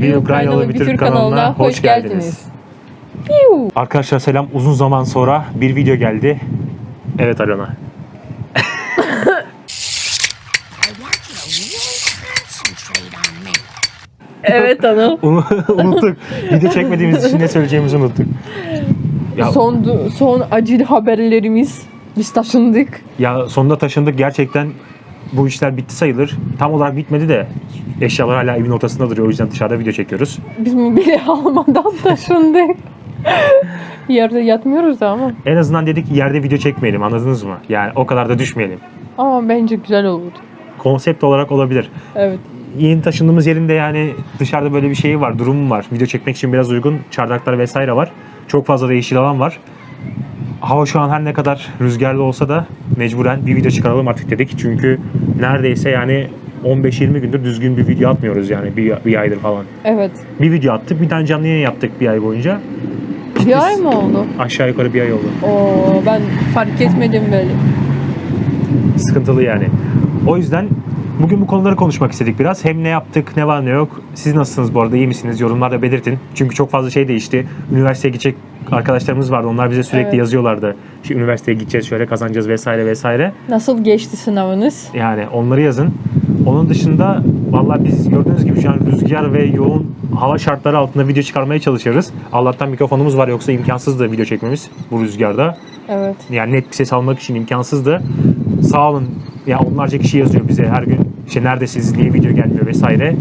Bir Ukraynalı bir Türk kanalına hoş geldiniz. Piu. Arkadaşlar selam. Uzun zaman sonra bir video geldi. Evet Alona. Evet Anıl. Unu- unuttuk. Video çekmediğimiz için ne söyleyeceğimizi unuttuk. Ya, Son son acil haberlerimiz. Biz taşındık. ya sonunda taşındık. Gerçekten bu işler bitti sayılır. Tam olarak bitmedi de eşyalar hala evin ortasında duruyor. O yüzden dışarıda video çekiyoruz. Biz mobilya almadan taşındık. Yerde yatmıyoruz da ama. En azından dedik yerde video çekmeyelim anladınız mı? Yani o kadar da düşmeyelim. Ama bence güzel olurdu. Konsept olarak olabilir. Evet. Yeni taşındığımız yerinde yani dışarıda böyle bir şey var, durum var. Video çekmek için biraz uygun. Çardaklar vesaire var. Çok fazla da yeşil alan var. Hava şu an her ne kadar rüzgarlı olsa da mecburen bir video çıkaralım artık dedik. Çünkü neredeyse yani 15-20 gündür düzgün bir video atmıyoruz yani bir, bir aydır falan. Evet. Bir video attık, bir tane canlı yayın yaptık bir ay boyunca. Bir ay mı oldu? Aşağı yukarı bir ay oldu. Oo, ben fark etmedim böyle. Sıkıntılı yani. O yüzden bugün bu konuları konuşmak istedik biraz. Hem ne yaptık, ne var ne yok. Siz nasılsınız bu arada, iyi misiniz? Yorumlarda belirtin. Çünkü çok fazla şey değişti. Üniversiteye gidecek arkadaşlarımız vardı. Onlar bize sürekli Evet. yazıyorlardı. İşte üniversiteye gideceğiz, şöyle kazanacağız vesaire vesaire. Nasıl geçti sınavınız? Yani onları yazın. Onun dışında vallahi biz gördüğünüz gibi şu an rüzgar ve yoğun hava şartları altında video çıkarmaya çalışıyoruz. Allah'tan mikrofonumuz var yoksa imkansızdı video çekmemiz bu rüzgarda. Evet. Yani net bir ses almak için imkansızdı. Sağ olun. Ya onlarca kişi yazıyor bize her gün. İşte neredesiniz, niye video gelmiyor vesaire.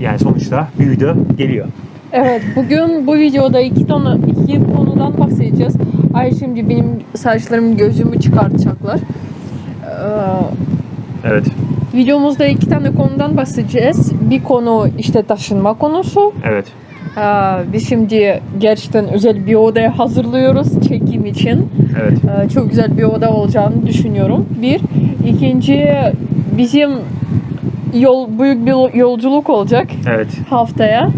Yani sonuçta bir video geliyor. Evet, bugün bu videoda iki, tonu, iki konudan bahsedeceğiz. Ay şimdi benim saçlarım gözümü çıkartacaklar. Ee, Evet. videomuzda iki tane konudan bahsedeceğiz. Bir konu işte taşınma konusu. Evet. Ee, biz şimdi gerçekten özel bir odaya hazırlıyoruz çekim için. Evet. Ee, çok güzel bir oda olacağını düşünüyorum. Bir. İkinci bizim yol büyük bir yolculuk olacak Evet. haftaya.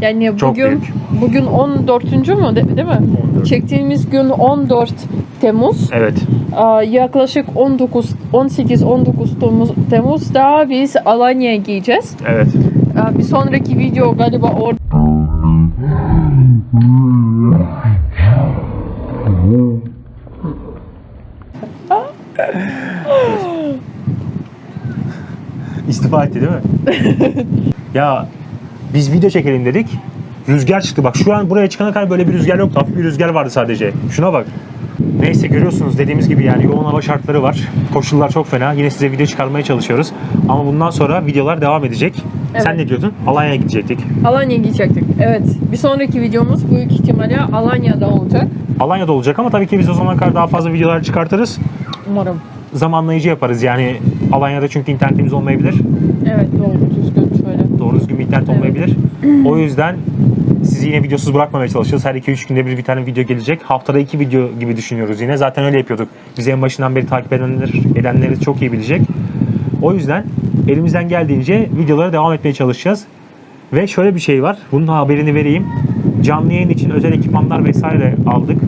Yani Çok bugün büyük. bugün 14. mü de- değil mi? 14. Çektiğimiz gün 14 Temmuz. Evet. Aa, Yaklaşık 19 18 19 Temmuz Temmuz'da biz Alanya'ya gideceğiz. Evet. Aa, Bir sonraki video galiba orada İstifa etti değil mi? ya biz video çekelim dedik. Rüzgar çıktı. Bak şu an buraya çıkana kadar böyle bir rüzgar yoktu. Hafif bir rüzgar vardı sadece. Şuna bak. Neyse görüyorsunuz dediğimiz gibi yani yoğun hava şartları var. Koşullar çok fena. Yine size video çıkarmaya çalışıyoruz. Ama bundan sonra videolar devam edecek. Sen Evet. ne diyordun? Alanya'ya gidecektik. Alanya'ya gidecektik. Evet. Bir sonraki videomuz büyük ihtimalle Alanya'da olacak. Alanya'da olacak ama tabii ki biz o zamana kadar daha fazla videolar çıkartırız. Umarım. Zamanlayıcı yaparız yani Alanya'da çünkü internetimiz olmayabilir. Evet doğru düzgün şöyle. Doğru düzgün bir internet olmayabilir. O yüzden sizi yine videosuz bırakmamaya çalışıyoruz. Her 2-3 günde bir bir tane video gelecek. Haftada 2 video gibi düşünüyoruz yine. Zaten öyle yapıyorduk. Bizi en başından beri takip edenler, edenleri çok iyi bilecek. O yüzden elimizden geldiğince videolara devam etmeye çalışacağız. Ve şöyle bir şey var. Bunun haberini vereyim. Canlı yayın için özel ekipmanlar vesaire aldık.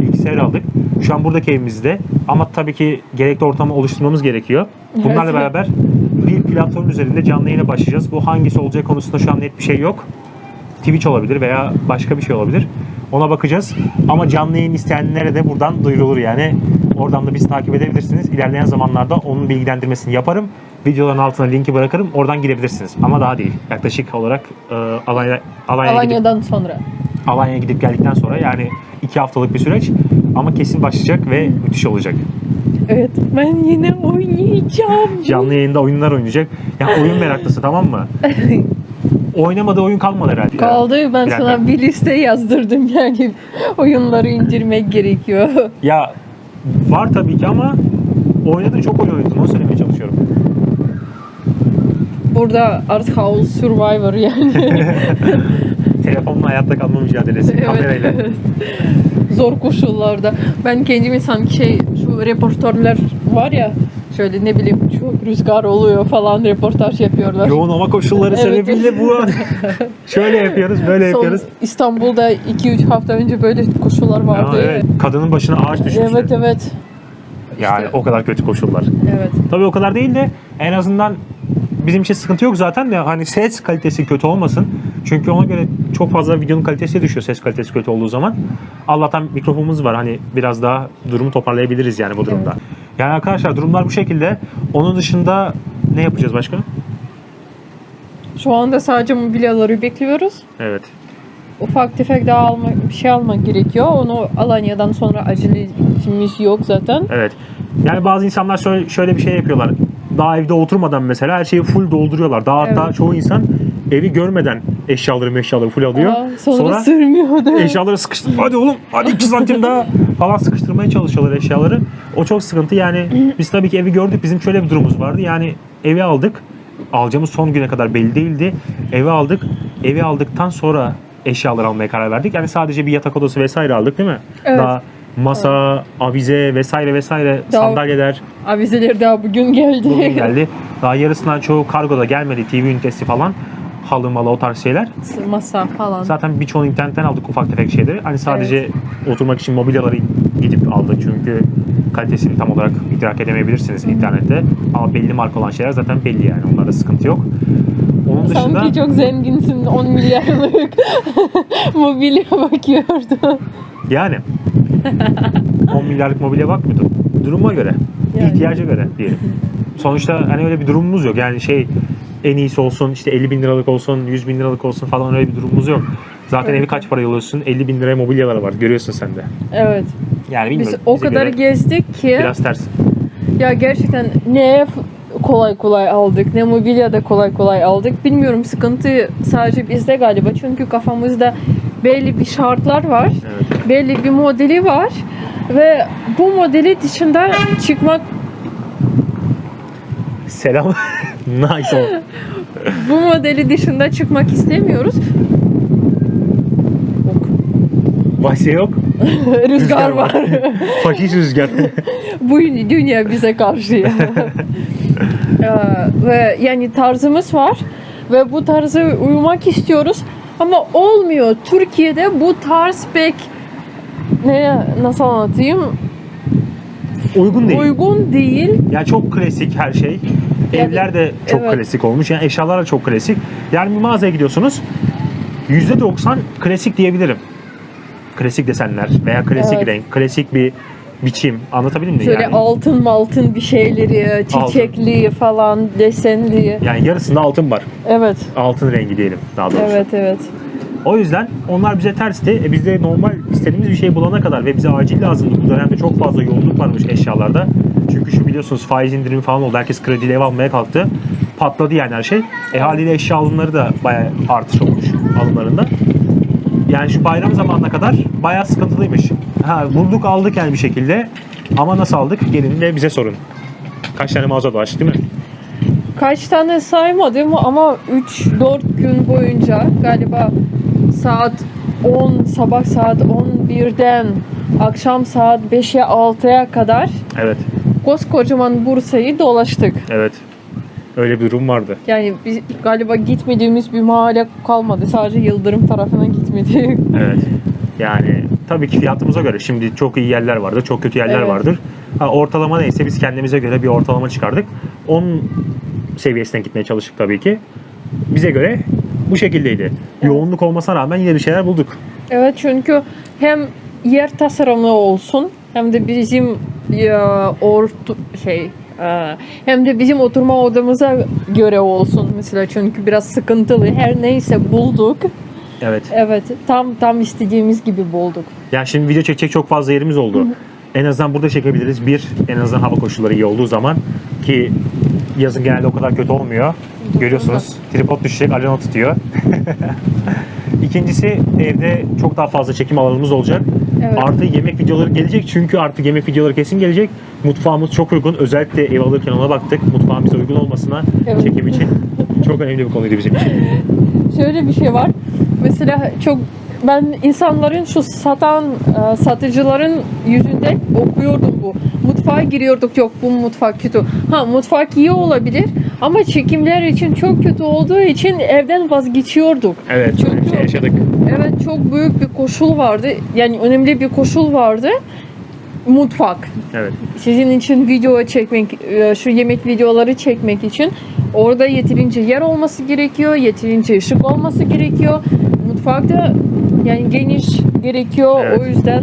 Bilgisayar aldık. Şu an buradaki evimizde. Ama tabii ki gerekli ortamı oluşturmamız gerekiyor. Bunlarla Evet. beraber bir platform üzerinde canlı yayına başlayacağız. Bu hangisi olacak konusunda şu an net bir şey yok. Twitch olabilir veya başka bir şey olabilir. Ona bakacağız. Ama canlı yayın isteyenlere de buradan duyurulur yani. Oradan da bizi takip edebilirsiniz. İlerleyen zamanlarda onun bilgilendirmesini yaparım. Videoların altına linki bırakırım. Oradan girebilirsiniz. Ama daha değil. Yaklaşık olarak e, Alanya, Alanya'ya gidip, Alanya'dan sonra. Alanya'ya gidip geldikten sonra yani iki haftalık bir süreç. Ama kesin başlayacak ve müthiş olacak. Evet ben yine oynayacağım. Canlı yayında oyunlar oynayacak. Ya oyun meraklısı tamam mı? Oynamadığı oyun kalmadı herhalde. ya. Kaldı ben Bir sana bir liste yazdırdım yani oyunları indirmek gerekiyor. Ya var tabii ki ama oynadığın çok oyun oynadın. Onu söylemeye çalışıyorum. Burada Art House Survivor yani. Telefonla hayatta kalma mücadelesi. Kamerayla. evet. Zor koşullarda. Ben kendimi sanki şey şu reportörler var ya şöyle ne bileyim çok rüzgar oluyor falan reportaj yapıyorlar. Yoğun hava koşulları Evet. sebebiyle bu an şöyle yapıyoruz, böyle Son yapıyoruz. İstanbul'da 2-3 hafta önce böyle koşullar Ya, vardı. evet. Kadının başına ağaç düşmüş. evet evet. Yani İşte- o kadar kötü koşullar. Evet. Tabii o kadar değil de en azından bizim için sıkıntı yok zaten de hani ses kalitesi kötü olmasın. Çünkü ona göre çok fazla videonun kalitesi düşüyor ses kalitesi kötü olduğu zaman. Allah'tan mikrofonumuz var hani biraz daha durumu toparlayabiliriz yani bu durumda. Yani arkadaşlar durumlar bu şekilde. Onun dışında ne yapacağız başka? Şu anda sadece mobilyaları bekliyoruz. Evet. Ufak tefek daha alma, bir şey almak gerekiyor. Onu Alanya'dan sonra acelemiz yok zaten. Evet. Yani bazı insanlar şöyle, şöyle bir şey yapıyorlar. Daha evde oturmadan mesela her şeyi full dolduruyorlar. Daha hatta Evet. çoğu insan evi görmeden eşyaları eşyaları full alıyor. Aa, sonra, sürmüyor da. eşyaları sıkıştır. Hadi oğlum hadi 2 santim daha falan sıkıştırmaya çalışıyorlar eşyaları. O çok sıkıntı. Yani biz tabii ki evi gördük. Bizim şöyle bir durumumuz vardı. Yani evi aldık. Alacağımız son güne kadar belli değildi. Evi aldık. Evi aldıktan sonra eşyaları almaya karar verdik. Yani sadece bir yatak odası vesaire aldık değil mi? Evet. Daha masa, avize vesaire vesaire Daha- sandalyeler Avizeler daha bugün geldi. bugün geldi. Daha yarısından çoğu kargoda gelmedi. TV ünitesi falan. Halı malı o tarz şeyler. Masa falan. Zaten birçoğunu internetten aldık ufak tefek şeyleri. Hani sadece oturmak için mobilyaları gidip aldık çünkü kalitesini tam olarak idrak edemeyebilirsiniz internette. Ama belli marka olan şeyler zaten belli yani. Onlarda sıkıntı yok. Onun dışında Sanki çok zenginsin 10 milyarlık mobilya bakıyordu. yani 10 milyarlık mobilya bakmıyordum. Duruma göre, Yani. ihtiyaca göre diyelim. Sonuçta hani öyle bir durumumuz yok. Yani şey en iyisi olsun işte 50 bin liralık olsun 100 bin liralık olsun falan öyle bir durumumuz yok. Zaten Evet. evi kaç para alıyorsun? 50 bin liraya mobilyalar var. Görüyorsun sen de. Evet. Yani Biz bilmiyorum. o bize kadar gezdik ki biraz ters. ya gerçekten ne kolay kolay aldık ne mobilya da kolay kolay aldık. Bilmiyorum sıkıntı sadece bizde galiba. Çünkü kafamızda belli bir şartlar var. Evet. Belli bir modeli var. Ve bu modeli dışında çıkmak Selam. nice bu modeli dışında çıkmak istemiyoruz. Başka yok. Rüzgar var. Faşist rüzgar. bu dünya bize karşı ya. Ve yani tarzımız var ve bu tarzı uyumak istiyoruz ama olmuyor. Türkiye'de bu tarz pek ne nasıl anlatayım Uygun değil. uygun değil. Yani çok klasik her şey. Yani- Evler de çok evet. klasik olmuş. Yani eşyalar da çok klasik. Yani bir mağazaya gidiyorsunuz. %90 klasik diyebilirim. Klasik desenler veya klasik Evet. renk, klasik bir biçim. Anlatabildim mi? Şöyle yani, altın maltın bir şeyleri, çiçekli falan, desenli. yani yarısında altın var. Evet, Altın rengi diyelim daha doğrusu. evet, evet. O yüzden onlar bize tersti. E biz de normal istediğimiz bir şey bulana kadar ve bize acil lazımdı. Bu dönemde çok fazla yoğunluk varmış eşyalarda. Çünkü şu biliyorsunuz faiz indirimi falan oldu. Herkes krediyle ev almaya kalktı. Patladı yani her şey. E haliyle eşya alımları da bayağı artış olmuş alımlarında. Yani şu bayram zamanına kadar bayağı sıkıntılıymış. Ha bulduk aldık yani bir şekilde. Ama nasıl aldık? Gelin de bize sorun. Kaç tane mağaza dolaştık değil mi? Kaç tane saymadım ama 3-4 gün boyunca galiba saat 10, sabah saat 11'den akşam saat 5'e 6'ya kadar Evet. koskocaman Bursa'yı dolaştık. Evet. Öyle bir durum vardı. Yani biz galiba gitmediğimiz bir mahalle kalmadı. Sadece Yıldırım tarafına gitmedik. Evet. Yani tabii ki fiyatımıza göre şimdi çok iyi yerler vardır, çok kötü yerler Evet. vardır. Ha, ortalama neyse biz kendimize göre bir ortalama çıkardık. 10 seviyesine gitmeye çalıştık tabii ki. Bize göre bu şekildeydi. Yoğunluk olmasına rağmen yine bir şeyler bulduk. Evet çünkü hem yer tasarımı olsun hem de bizim ya, ortu şey e, hem de bizim oturma odamıza göre olsun mesela çünkü biraz sıkıntılı her neyse bulduk Evet. evet tam tam istediğimiz gibi bulduk Yani şimdi video çekecek çok fazla yerimiz oldu. En azından burada çekebiliriz. Bir, en azından hava koşulları iyi olduğu zaman ki yazın genelde o kadar kötü olmuyor. Görüyorsunuz tripod düşecek, Alena tutuyor. İkincisi evde çok daha fazla çekim alanımız olacak. Evet. Artı yemek videoları gelecek çünkü artık yemek videoları kesin gelecek. Mutfağımız çok uygun. Özellikle ev alırken ona baktık. Mutfağın bize uygun olmasına Evet. çekim için çok önemli bir konuydu bizim için. şöyle bir şey var mesela çok ben insanların şu satan e, satıcıların yüzünde okuyordum bu. Mutfağa giriyorduk yok bu mutfak kötü. Ha mutfak iyi olabilir ama çekimler için çok kötü olduğu için evden vazgeçiyorduk. Evet, Çünkü- şey yaşadık. Evet çok büyük bir koşul vardı. Yani önemli bir koşul vardı. mutfak. Evet. Sizin için video çekmek, e, şu yemek videoları çekmek için orada yeterince yer olması gerekiyor, yeterince ışık olması gerekiyor. Mutfakta yani geniş gerekiyor. Evet. O yüzden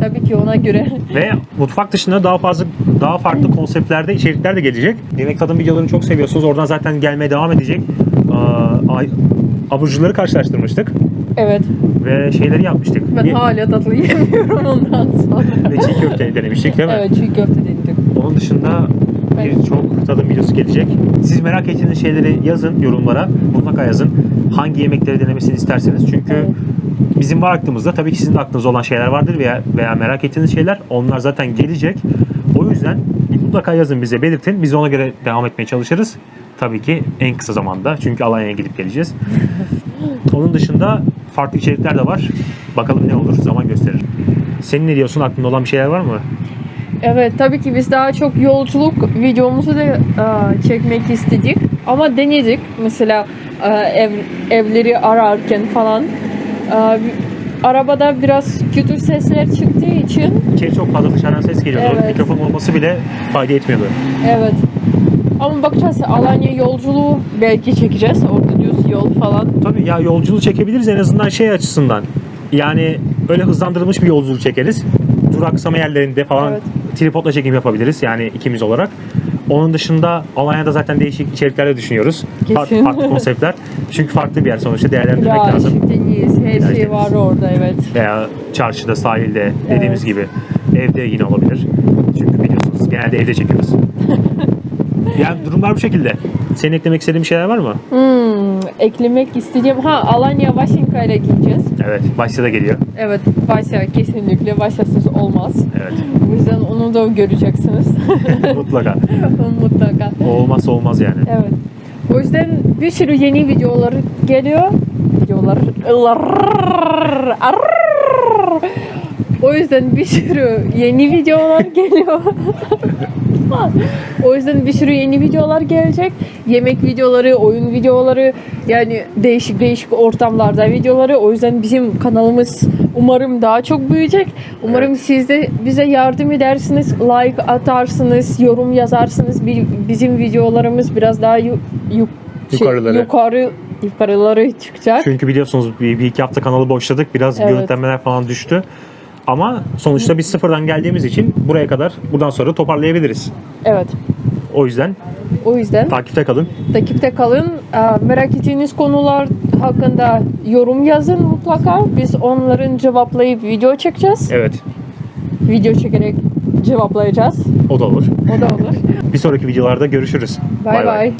tabii ki ona göre Ve mutfak dışında daha fazla daha farklı konseptlerde içerikler de gelecek. Yemek tadım videolarını çok seviyorsunuz. Oradan zaten gelmeye devam edecek. Aa, aburcuları karşılaştırmıştık evet ve şeyleri yapmıştık. ben Ye- hala tatlı yemiyorum ondan sonra. ve çiğ köfte denemiştik değil mi? evet çiğ köfte denedim. Onun dışında birçok tadım videosu gelecek. Siz merak ettiğiniz şeyleri yazın yorumlara. Mutlaka yazın. Hangi yemekleri denemesini isterseniz. Çünkü Evet. bizim var aklımızda tabii ki sizin aklınızda olan şeyler vardır veya veya merak ettiğiniz şeyler. Onlar zaten gelecek. O yüzden mutlaka yazın bize belirtin. Biz ona göre devam etmeye çalışırız. Tabii ki en kısa zamanda. Çünkü Alanya'ya gidip geleceğiz. Onun dışında farklı içerikler de var. Bakalım ne olur zaman gösterir. Senin ne diyorsun? Aklında olan bir şeyler var mı? Evet tabii ki biz daha çok yolculuk videomuzu da e, çekmek istedik ama denedik mesela e, ev, evleri ararken falan E, arabada biraz kötü sesler çıktığı için İçeri çok fazla dışarıdan ses geliyordu. Evet. Mikrofon olması bile fayda etmiyordu. evet ama bakacağız Alanya yolculuğu belki çekeceğiz orada düz yol falan Tabii ya yolculuğu çekebiliriz en azından şey açısından. Yani öyle hızlandırılmış bir yolculuk çekeriz. Duraksama yerlerinde falan Evet. Tripodla çekim yapabiliriz yani ikimiz olarak. Onun dışında Alanya'da zaten değişik içerikler de düşünüyoruz. Farklı, farklı konseptler. Çünkü farklı bir yer sonuçta değerlendirmek ya lazım. deniz her şey Tertemiz. var orada evet Veya çarşıda, sahilde dediğimiz Evet. gibi. Evde yine olabilir. Çünkü biliyorsunuz genelde evde çekiyoruz. yani durumlar bu şekilde. Senin eklemek istediğin bir şeyler var mı? Hmm, eklemek istediğim ha Alanya Vaşinka'ya gideceğiz Evet. Başta da geliyor. evet Vaşa kesinlikle Vaşa'sız olmaz Evet. O yüzden onu da göreceksiniz. Mutlaka. Mutlaka. O olmazsa olmaz yani. Evet. O yüzden bir sürü yeni videolar geliyor. Videolar. O yüzden bir sürü yeni videolar geliyor. O yüzden bir sürü yeni videolar gelecek. Yemek videoları, oyun videoları, yani değişik değişik ortamlarda videoları. O yüzden bizim kanalımız umarım daha çok büyüyecek. Umarım Evet. siz de bize yardım edersiniz, like atarsınız, yorum yazarsınız. Bizim videolarımız biraz daha yu, yu- Yukarıları. yukarı yukarıları çıkacak. Çünkü biliyorsunuz bir, bir iki hafta kanalı boşladık. Biraz Evet. görüntülenmeler falan düştü. Ama sonuçta biz sıfırdan geldiğimiz için buraya kadar buradan sonra toparlayabiliriz. Evet. O yüzden O yüzden takipte kalın. takipte kalın. Merak ettiğiniz konular hakkında yorum yazın mutlaka. Biz onların cevaplayıp video çekeceğiz. Evet. Video çekerek cevaplayacağız. O da olur. O da olur. Bir sonraki videolarda görüşürüz. Bay bay.